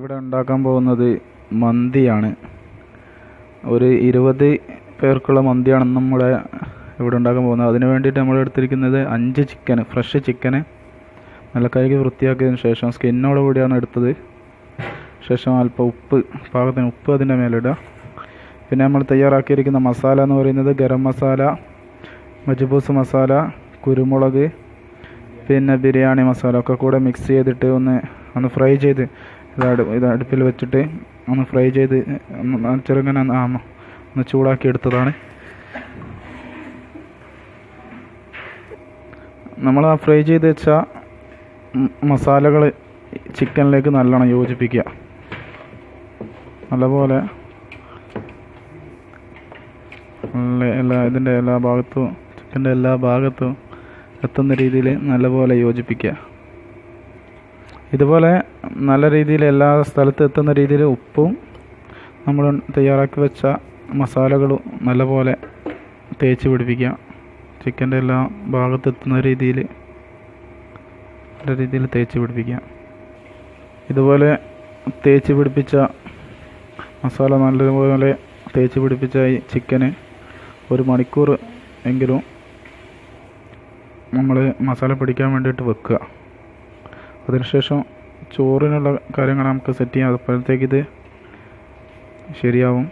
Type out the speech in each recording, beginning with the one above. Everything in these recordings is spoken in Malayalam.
ഇവിടെ ഉണ്ടാക്കാൻ പോകുന്നത് മന്തിയാണ്. ഒരു ഇരുപത് പേർക്കുള്ള മന്തിയാണ് നമ്മുടെ ഇവിടെ ഉണ്ടാക്കാൻ പോകുന്നത്. അതിന് വേണ്ടിയിട്ട് നമ്മൾ എടുത്തിരിക്കുന്നത് അഞ്ച് ചിക്കൻ ഫ്രഷ് ചിക്കന് നല്ല കഴുകി വൃത്തിയാക്കിയതിന് ശേഷം സ്കിന്നോട് കൂടിയാണ് എടുത്തത്. ശേഷം അല്പം ഉപ്പ് പാകത്തിന് ഉപ്പ് അതിന്റെ മേലിടുക. പിന്നെ നമ്മൾ തയ്യാറാക്കിയിരിക്കുന്ന മസാല എന്ന് പറയുന്നത് ഗരം മസാല മജ്ബൂസ് മസാല കുരുമുളക് പിന്നെ ബിരിയാണി മസാല ഒക്കെ കൂടെ മിക്സ് ചെയ്തിട്ട് ഒന്ന് ഒന്ന് ഫ്രൈ ചെയ്ത് ഇത് ഇത് അടുപ്പിൽ വെച്ചിട്ട് ഒന്ന് ഫ്രൈ ചെയ്ത് ചെറുങ്ങനെ ഒന്ന് ചൂടാക്കി എടുത്തതാണ്. നമ്മൾ ആ ഫ്രൈ ചെയ്ത് വെച്ച മസാലകൾ ചിക്കനിലേക്ക് നല്ലോണം യോജിപ്പിക്കുക. നല്ലപോലെ നല്ല എല്ലാ ഇതിന്റെ എല്ലാ ഭാഗത്തും ചിക്കന്റെ എല്ലാ ഭാഗത്തും എത്തുന്ന രീതിയിൽ നല്ലപോലെ യോജിപ്പിക്കുക. ഇതുപോലെ നല്ല രീതിയിൽ എല്ലാ സ്ഥലത്തും എത്തുന്ന രീതിയിൽ ഉപ്പും നമ്മൾ തയ്യാറാക്കി വെച്ച മസാലകളും നല്ലപോലെ തേച്ച് പിടിപ്പിക്കുക. ചിക്കന്റെ എല്ലാ ഭാഗത്ത് എത്തുന്ന രീതിയിൽ നല്ല രീതിയിൽ തേച്ച് പിടിപ്പിക്കുക. ഇതുപോലെ തേച്ച് പിടിപ്പിച്ച മസാല നല്ലതുപോലെ തേച്ച് പിടിപ്പിച്ച ഈ ചിക്കന് ഒരു മണിക്കൂർ എങ്കിലും നമ്മൾ മസാല പിടിക്കാൻ വേണ്ടിയിട്ട് വെക്കുക. അതിനുശേഷം ചോറിനുള്ള കാര്യങ്ങൾ നമുക്ക് സെറ്റ് ചെയ്യാം. അപ്പോഴത്തേക്ക് ഇത് ശരിയാവും.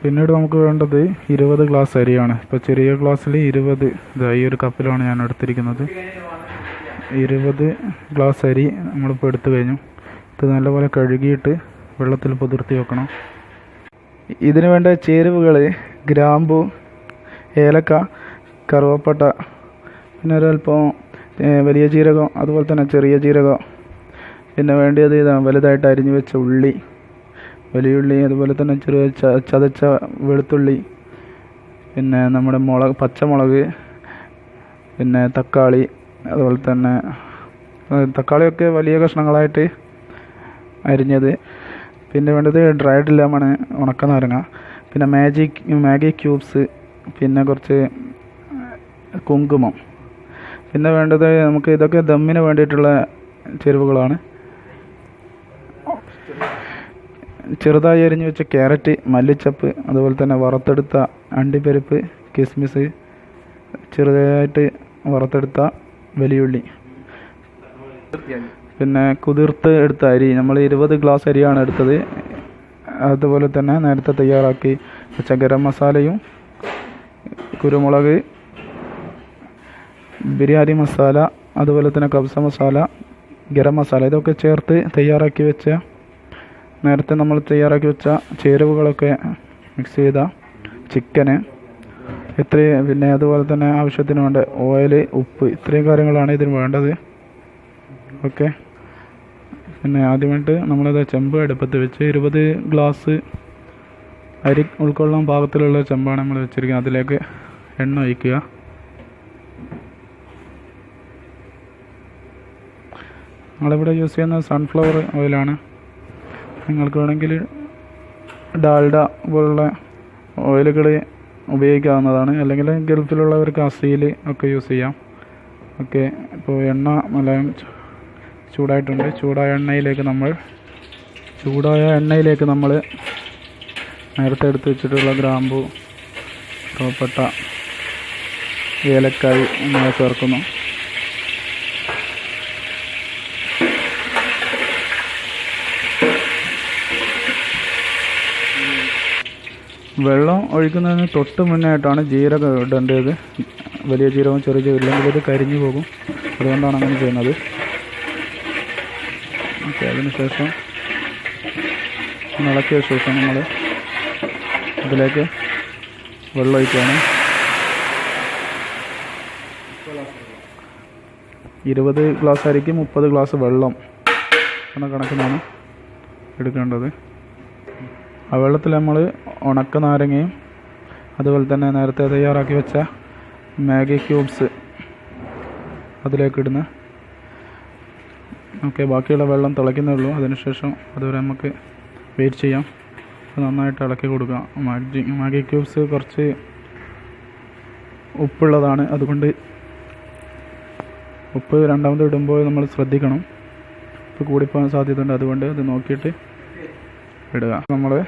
പിന്നീട് നമുക്ക് വേണ്ടത് ഇരുപത് ഗ്ലാസ് അരിയാണ്. ഇപ്പോൾ ചെറിയ ഗ്ലാസ്സിൽ ഇരുപത് ഇതാ ഈ ഒരു കപ്പിലാണ് ഞാൻ എടുത്തിരിക്കുന്നത്. ഇരുപത് ഗ്ലാസ് അരി നമ്മളിപ്പോൾ എടുത്തു കഴിഞ്ഞു. ഇത് നല്ലപോലെ കഴുകിയിട്ട് വെള്ളത്തിൽ പുതിർത്തി വെക്കണം. ഇതിന് വേണ്ട ചേരുവകൾ ഗ്രാമ്പു ഏലക്ക കറുവപ്പട്ട പിന്നെ ഒരല്പം വലിയ ജീരകം അതുപോലെ തന്നെ ചെറിയ ജീരകം. പിന്നെ വേണ്ടത് ഇതാണ് വലുതായിട്ട് അരിഞ്ഞു വെച്ച ഉള്ളി വലിയ ഉള്ളി അതുപോലെ തന്നെ ചെറിയ ചതച്ച വെളുത്തുള്ളി പിന്നെ നമ്മുടെ മുളക് പച്ചമുളക് പിന്നെ തക്കാളി അതുപോലെ തന്നെ തക്കാളിയൊക്കെ വലിയ കഷ്ണങ്ങളായിട്ട് അരിഞ്ഞത്. പിന്നെ വേണ്ടത് ഡ്രൈഡ് ലെമണ് ഉണക്ക നാരങ്ങ പിന്നെ മാജിക് മാഗി ക്യൂബ്സ് പിന്നെ കുറച്ച് കുങ്കുമം. പിന്നെ വേണ്ടത് നമുക്ക് ഇതൊക്കെ ദമ്മിന് വേണ്ടിയിട്ടുള്ള ചേരുവകളാണ്. ചെറുതായി അരിഞ്ഞു വെച്ച ക്യാരറ്റ് മല്ലിച്ചപ്പ് അതുപോലെ തന്നെ വറുത്തെടുത്ത അണ്ടിപ്പരിപ്പ് കിസ്മിസ് ചെറുതായിട്ട് വറുത്തെടുത്ത വലിയുള്ളി. പിന്നെ കുതിർത്ത് എടുത്ത അരി നമ്മൾ ഇരുപത് ഗ്ലാസ് അരിയാണ് എടുത്തത്. അതുപോലെ തന്നെ നേരത്തെ തയ്യാറാക്കി വെച്ച ഗരം മസാലയും കുരുമുളക് ബിരിയാണി മസാല അതുപോലെ തന്നെ കബ്സ മസാല ഗരം മസാല ഇതൊക്കെ ചേർത്ത് തയ്യാറാക്കി വെച്ച നേരത്തെ നമ്മൾ തയ്യാറാക്കി വെച്ച ചേരുവകളൊക്കെ മിക്സ് ചെയ്ത ചിക്കന് ഇത്രയും പിന്നെ അതുപോലെ തന്നെ ആവശ്യത്തിന് വേണ്ട ഓയിൽ ഉപ്പ് ഇത്രയും കാര്യങ്ങളാണ് ഇതിന് വേണ്ടത്. ഓക്കെ പിന്നെ ആദ്യമായിട്ട് നമ്മളത് ചെമ്പ് അടുപ്പത്ത് വെച്ച് ഇരുപത് ഗ്ലാസ് അരി ഉൾക്കൊള്ളാൻ പാകത്തിലുള്ള ചെമ്പാണ് നമ്മൾ വെച്ചിരിക്കുന്നത്. അതിലേക്ക് എണ്ണ ഒഴിക്കുക. നമ്മളിവിടെ യൂസ് ചെയ്യുന്ന സൺഫ്ലവർ ഓയിലാണ് നിങ്ങൾക്ക് വേണമെങ്കിൽ ഡാൽഡ പോലുള്ള ഓയിലുകൾ ഉപയോഗിക്കാവുന്നതാണ്. അല്ലെങ്കിൽ ഗൾഫിലുള്ളവർക്ക് അസീൽ ഒക്കെ യൂസ് ചെയ്യാം. ഓക്കെ ഇപ്പോൾ എണ്ണ നല്ല ചൂടായിട്ടുണ്ട്. ചൂടായ എണ്ണയിലേക്ക് നമ്മൾ ചൂടായ എണ്ണയിലേക്ക് നമ്മൾ നേരത്തെ എടുത്ത് വെച്ചിട്ടുള്ള ഗ്രാമ്പു റോപ്പട്ട ഏലക്കായി എന്നിവ ചേർക്കുന്നു. വെള്ളം ഒഴിക്കുന്നതിന് തൊട്ട് മുന്നായിട്ടാണ് ജീരകം ഇടേണ്ടത്. വലിയ ജീരകം ചെറിയ ജീരകം ഇല്ലെങ്കിൽ ഇത് കരിഞ്ഞു പോകും. അതുകൊണ്ടാണ് അങ്ങനെ ചെയ്യുന്നത്. ഓക്കെ അതിനുശേഷം മുളക്കിയ ശേഷം നമ്മൾ ഇതിലേക്ക് വെള്ളം ഒഴിക്കുകയാണ്. ഇരുപത് ഗ്ലാസ് അരിക്ക് മുപ്പത് ഗ്ലാസ് വെള്ളം എന്ന കണക്കിനാണ് എടുക്കേണ്ടത്. ആ വെള്ളത്തിൽ നമ്മൾ ഉണക്ക നാരങ്ങയും അതുപോലെ തന്നെ നേരത്തെ തയ്യാറാക്കി വെച്ച മാഗി ക്യൂബ്സ് അതിലേക്കിടുന്ന. ഓക്കെ ബാക്കിയുള്ള വെള്ളം തിളയ്ക്കുന്നേ ഉള്ളൂ. അതിനുശേഷം അതുവരെ നമുക്ക് വെയിറ്റ് ചെയ്യാം. നന്നായിട്ട് ഇളക്കി കൊടുക്കുക മാഗി മാഗി ക്യൂബ്സ് കുറച്ച് ഉപ്പുള്ളതാണ്. അതുകൊണ്ട് ഉപ്പ് രണ്ടാമത് ഇടുമ്പോൾ നമ്മൾ ശ്രദ്ധിക്കണം. ഉപ്പ് കൂടിപ്പോകാൻ സാധ്യതയുണ്ട്. അതുകൊണ്ട് അത് നോക്കിയിട്ട് ഇടുക. നമ്മൾ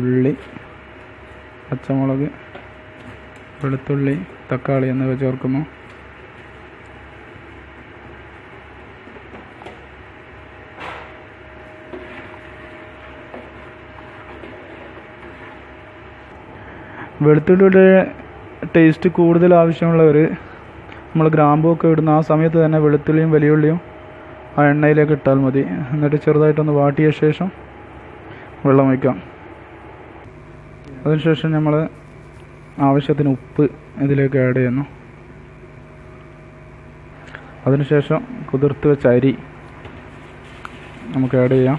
ഉള്ളി പച്ചമുളക് വെളുത്തുള്ളി തക്കാളി എന്നിവ ചേർക്കുന്നു. വെളുത്തുള്ളിയുടെ ടേസ്റ്റ് കൂടുതൽ ആവശ്യമുള്ളവർ നമ്മൾ ഗ്രാമ്പൊക്കെ ഇടുന്ന ആ സമയത്ത് തന്നെ വെളുത്തുള്ളിയും വലിയുള്ളിയും ആ എണ്ണയിലേക്ക് ഇട്ടാൽ മതി. എന്നിട്ട് ചെറുതായിട്ടൊന്ന് വാട്ടിയ ശേഷം വെള്ളം വയ്ക്കാം അതിനുശേഷം നമ്മൾ ആവശ്യത്തിന് ഉപ്പ് ഇതിലേക്ക് ആഡ് ചെയ്യുന്നു. അതിനുശേഷം കുതിർത്ത് വെച്ച അരി നമുക്ക് ആഡ് ചെയ്യാം.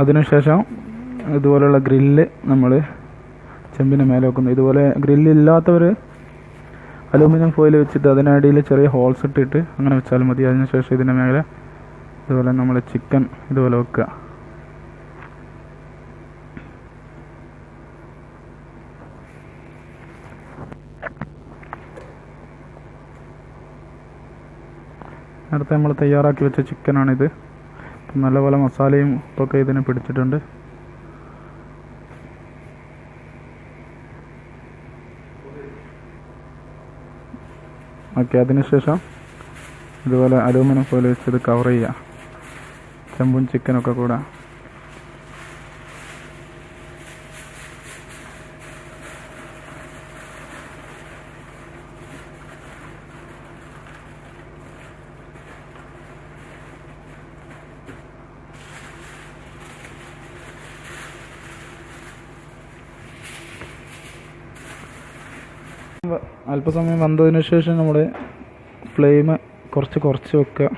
അതിനുശേഷം ഇതുപോലെയുള്ള ഗ്രില്ല് നമ്മൾ ചെമ്പിന് മേലെ വെക്കുന്നു. ഇതുപോലെ ഗ്രില്ല് ഇല്ലാത്തവർ അലൂമിനിയം ഫോയിൽ വെച്ചിട്ട് അതിനടിയിൽ ചെറിയ ഹോൾസ് ഇട്ടിട്ട് അങ്ങനെ വെച്ചാൽ മതി. അതിനുശേഷം ഇതിന്റെ മേലെ ഇതുപോലെ നമ്മൾ ചിക്കൻ ഇതുപോലെ വെക്കുക. നേരത്തെ നമ്മൾ തയ്യാറാക്കി വെച്ച ചിക്കനാണിത് നല്ലപോലെ മസാലയും ഒക്കെ ഇതിന് പിടിച്ചിട്ടുണ്ട്. ഓക്കെ അതിനുശേഷം ഇതുപോലെ അലൂമിനിയം ഫോയിൽ വെച്ച് ഇത് കവർ ചെയ്യുക. ചെമ്പും ചിക്കനൊക്കെ കൂടെ അല്പസമയം വന്നതിന് ശേഷം നമ്മൾ ഫ്ലെയിം കുറച്ച് കുറച്ച് വെക്കുക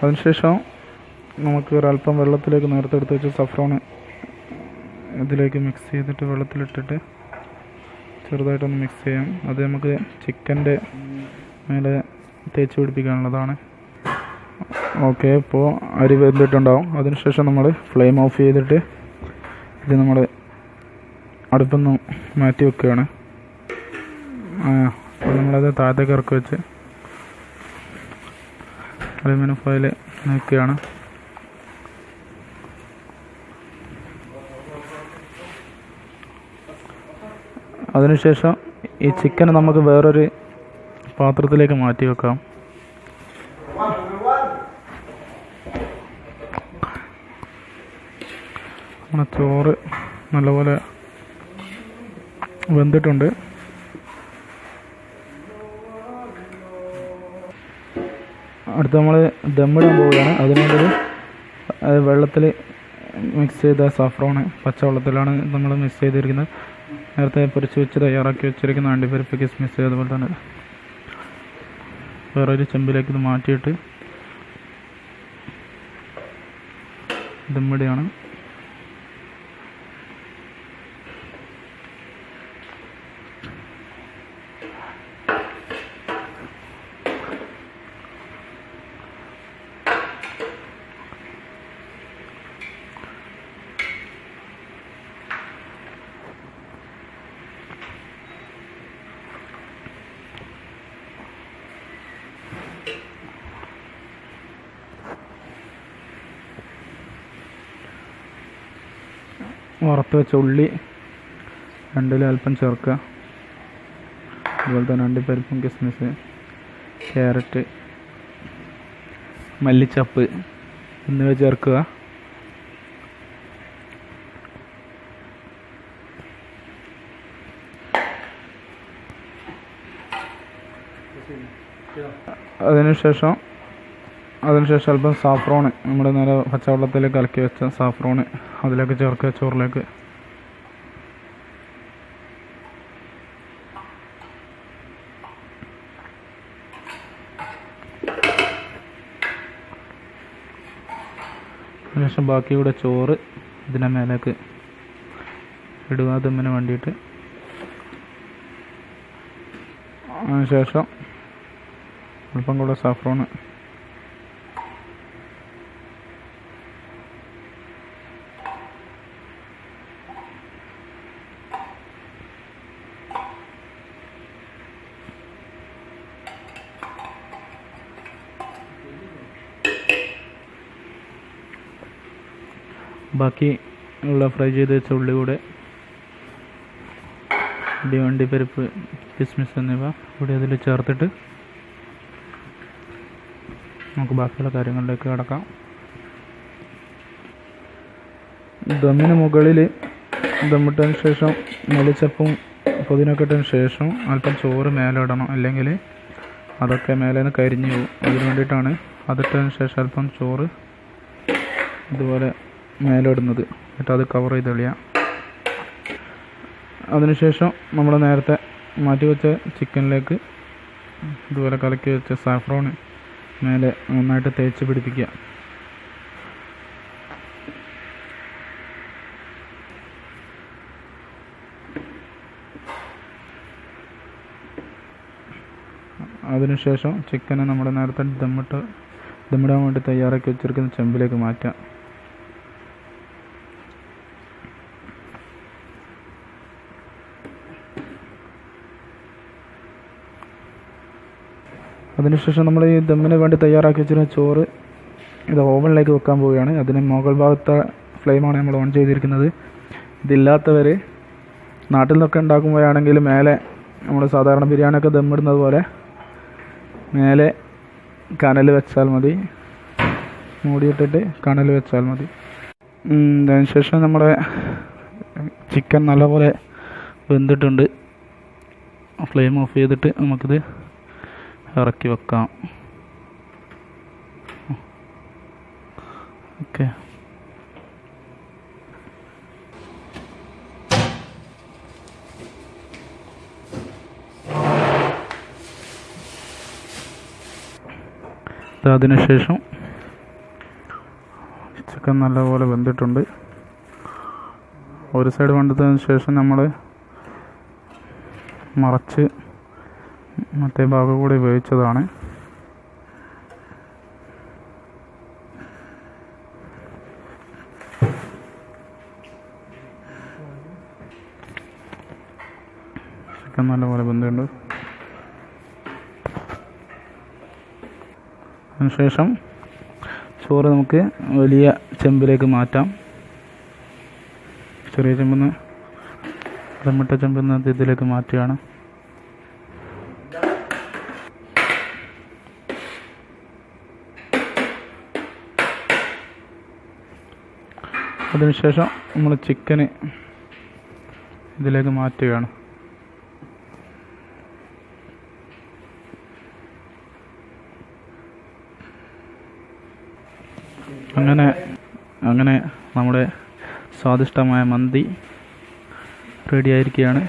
അതിനുശേഷം നമുക്ക് ഒരല്പം വെള്ളത്തിലേക്ക് നേരത്തെ എടുത്ത് വെച്ച് സഫ്രോണ് ഇതിലേക്ക് മിക്സ് ചെയ്തിട്ട് വെള്ളത്തിലിട്ടിട്ട് ചെറുതായിട്ടൊന്ന് മിക്സ് ചെയ്യാം. അത് നമുക്ക് ചിക്കന്റെ മേലെ തേച്ച് പിടിപ്പിക്കാനുള്ളതാണ്. ഓക്കെ ഇപ്പോൾ അരി വെന്തിട്ടുണ്ടാവും. അതിനുശേഷം നമ്മൾ ഫ്ലെയിം ഓഫ് ചെയ്തിട്ട് ഇത് നമ്മൾ അടുപ്പൊന്ന് മാറ്റി വെക്കുകയാണ്. അപ്പോൾ നമ്മളത് താഴത്തേക്ക് ഇറക്കി വെച്ച് അലുമിനിയം ഫോയിൽ നോക്കുകയാണ്. അതിനുശേഷം ഈ ചിക്കൻ നമുക്ക് വേറൊരു പാത്രത്തിലേക്ക് മാറ്റി വെക്കാം. നമ്മുടെ ചോറ് നല്ലപോലെ വെന്തിട്ടുണ്ട്. അടുത്ത് നമ്മൾ ദമ്മിടാൻ പോവുകയാണ്. അതിനുവേണ്ടി വെള്ളത്തിൽ മിക്സ് ചെയ്ത സഫ്രോണ് പച്ചവെള്ളത്തിലാണ് നമ്മൾ മിക്സ് ചെയ്തിരിക്കുന്നത്. നേരത്തെ പൊരിച്ച് വെച്ച് തയ്യാറാക്കി വെച്ചിരിക്കുന്ന അണ്ടിപ്പരിപ്പ് കിസ്മിസ് അതുപോലെ തന്നെ വേറൊരു ചെമ്പിലേക്ക് ഇത് മാറ്റിയിട്ട് ദമ്മിടുകയാണ്. വറുത്ത് വെച്ച ഉള്ളി രണ്ടിൽ അല്പം ചേർക്കുക. അതുപോലെ തന്നെ അണ്ടിപ്പരിപ്പും കിസ്മിസ് ക്യാരറ്റ് മല്ലിച്ചപ്പ് എന്നിവ ചേർക്കുക. അതിനുശേഷം അതിനുശേഷം അല്പം സാഫ്രോണ് നമ്മുടെ നേരെ പച്ചവെള്ളത്തിൽ കലക്കി വെച്ച സാഫ്രോണ് അതിലേക്ക് ചേർക്കുക ചോറിലേക്ക്. അതിനുശേഷം ബാക്കിയുടെ ചോറ് ഇതിന്റെ മേലേക്ക് ഇടുക വേണ്ടിയിട്ട്. അതിനുശേഷം അല്പം കൂടെ സാഫ്രോൺ ബാക്കി ഉള്ള ഫ്രൈ ചെയ്ത് വെച്ച ഉള്ളി കൂടെ ഇടിവണ്ടി പരിപ്പ് കിസ്മിസ് എന്നിവ കൂടി അതിൽ ചേർത്തിട്ട് നമുക്ക് ബാക്കിയുള്ള കാര്യങ്ങളിലേക്ക് കിടക്കാം. ദമ്മിന് മുകളിൽ ദമ്മിട്ടതിന് ശേഷം മല്ലിച്ചപ്പും പുതിനൊക്കെ ഇട്ടതിന് ശേഷം അല്പം ചോറ് മേലെ ഇടണം. അല്ലെങ്കിൽ അതൊക്കെ മേലെ നിന്ന് കരിഞ്ഞു പോകും. അതിന് വേണ്ടിയിട്ടാണ് അതിട്ടതിന് ശേഷം അല്പം ചോറ് ഇതുപോലെ മേലെ ഇടുന്നത് എന്നിട്ട് അത് കവർ ചെയ്ത് കളിയാം. അതിനുശേഷം നമ്മൾ നേരത്തെ മാറ്റി വെച്ച ചിക്കനിലേക്ക് ഇതുപോലെ കലക്കി വെച്ച സാഫ്രോൺ മേലെ നന്നായിട്ട് തേച്ച് പിടിപ്പിക്കുക. അതിനുശേഷം ചിക്കനെ നമ്മുടെ നേരത്തെ ദമ്മിട്ട് ദമ്മിടാൻ വേണ്ടി തയ്യാറാക്കി വെച്ചിരിക്കുന്ന ചെമ്പിലേക്ക് മാറ്റാം അതിനുശേഷം നമ്മൾ ഈ ദമ്മിന് വേണ്ടി തയ്യാറാക്കി വെച്ചിരുന്ന ചോറ് ഇത് ഓവനിലേക്ക് വെക്കാൻ പോവുകയാണ്. അതിന് മുകൾ ഭാഗത്തെ ഫ്ലെയിമാണ് നമ്മൾ ഓൺ ചെയ്തിരിക്കുന്നത്. ഇതില്ലാത്തവർ നാട്ടിൽ നിന്നൊക്കെ ഉണ്ടാക്കുമ്പോഴാണെങ്കിൽ മേലെ നമ്മൾ സാധാരണ ബിരിയാണിയൊക്കെ ദമ്മിടുന്നത് പോലെ മേലെ കനൽ വെച്ചാൽ മതി. മൂടിയിട്ടിട്ട് കനൽ വെച്ചാൽ മതി. അതിനുശേഷം നമ്മുടെ ചിക്കൻ നല്ലപോലെ വെന്തിട്ടുണ്ട്. ഫ്ലെയിം ഓഫ് ചെയ്തിട്ട് നമുക്കിത് ഇറക്കി വെക്കാം. ഓക്കെ. അതിനുശേഷം ചിക്കൻ നല്ലപോലെ വെന്തിട്ടുണ്ട്. ഒരു സൈഡ് വെന്തതിന് ശേഷം നമ്മൾ മറച്ച് മറ്റേ ഭാഗം കൂടി ഉപയോഗിച്ചതാണ്. ചിക്കൻ നല്ലപോലെ ബന്ധമുണ്ട്. അതിനുശേഷം ചോറ് നമുക്ക് വലിയ ചെമ്പിലേക്ക് മാറ്റാം. ചെറിയ ചെമ്പിന്ന് ദമ്മിട്ട ചെമ്പിന്ന് ഇതിലേക്ക് മാറ്റുകയാണ്. അതിനുശേഷം നമ്മൾ ചിക്കന് ഇതിലേക്ക് മാറ്റുകയാണ്. അങ്ങനെ അങ്ങനെ നമ്മുടെ സ്വാദിഷ്ടമായ മന്തി റെഡി ആയിരിക്കുകയാണ്.